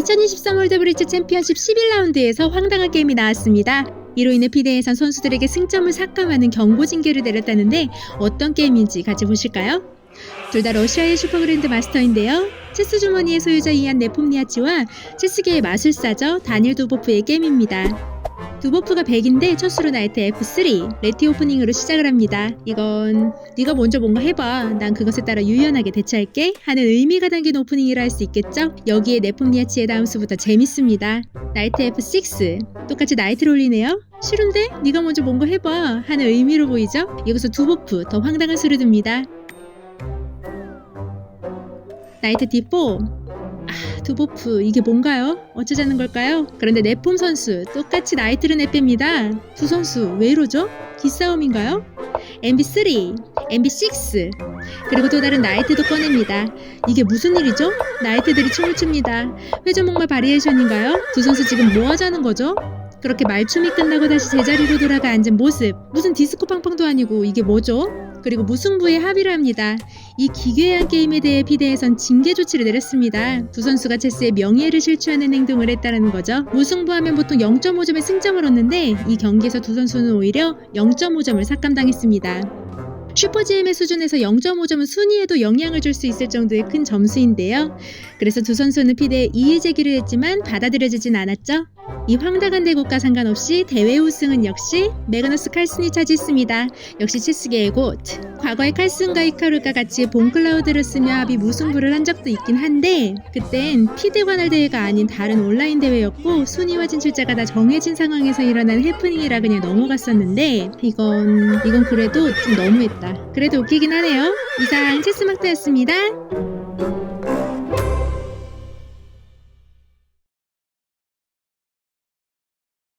2023 월드브리츠 챔피언십 11라운드에서 황당한 게임이 나왔습니다. 이로 인해 피대에선 선수들에게 승점을 삭감하는 경고 징계를 내렸다는데 어떤 게임인지 같이 보실까요? 둘 다 러시아의 슈퍼그랜드 마스터인데요. 체스 주머니의 소유자 이안 네폼니아치와 체스계의 마술사죠 다니엘 두보프의 게임입니다. 두보프가 100인데 첫 수로 나이트 F3 레티 오프닝으로 시작을 합니다. 이건 네가 먼저 뭔가 해봐. 난 그것에 따라 유연하게 대처할게. 하는 의미가 담긴 오프닝이라 할 수 있겠죠? 여기에 네폼니아치의 다음 수부터 재밌습니다. 나이트 F6 똑같이 나이트를 올리네요. 싫은데? 네가 먼저 뭔가 해봐. 하는 의미로 보이죠? 여기서 두보프 더 황당한 수를 듭니다. 나이트 D4 아, 두보프 이게 뭔가요? 어쩌자는 걸까요? 그런데 네폼 선수 똑같이 나이트를 내뺍니다. 두 선수 왜 이러죠? 기싸움인가요? MB3, MB6 그리고 또 다른 나이트도 꺼냅니다. 이게 무슨 일이죠? 나이트들이 춤을 춥니다. 회전목마 바리에이션인가요? 두 선수 지금 뭐 하자는 거죠? 그렇게 말춤이 끝나고 다시 제자리로 돌아가 앉은 모습 무슨 디스코 팡팡도 아니고 이게 뭐죠? 그리고 무승부에 합의를 합니다. 이 기괴한 게임에 대해 피대에선 징계 조치를 내렸습니다. 두 선수가 체스의 명예를 실추하는 행동을 했다는 거죠. 무승부하면 보통 0.5점의 승점을 얻는데 이 경기에서 두 선수는 오히려 0.5점을 삭감당했습니다. 슈퍼GM의 수준에서 0.5점은 순위에도 영향을 줄 수 있을 정도의 큰 점수인데요. 그래서 두 선수는 피대에 이의 제기를 했지만 받아들여지진 않았죠. 이 황당한 대국과 상관없이 대회 우승은 역시 매그너스 칼슨이 차지했습니다. 역시 체스계의 곳. 과거에 칼슨과 이카루가 같이 본클라우드를 쓰며 합의 무승부를 한 적도 있긴 한데 그땐 피드 관할 대회가 아닌 다른 온라인 대회였고 순위와 진출자가 다 정해진 상황에서 일어난 해프닝이라 그냥 넘어갔었는데 이건 이건 그래도 좀 너무했다. 그래도 웃기긴 하네요. 이상 체스막타였습니다.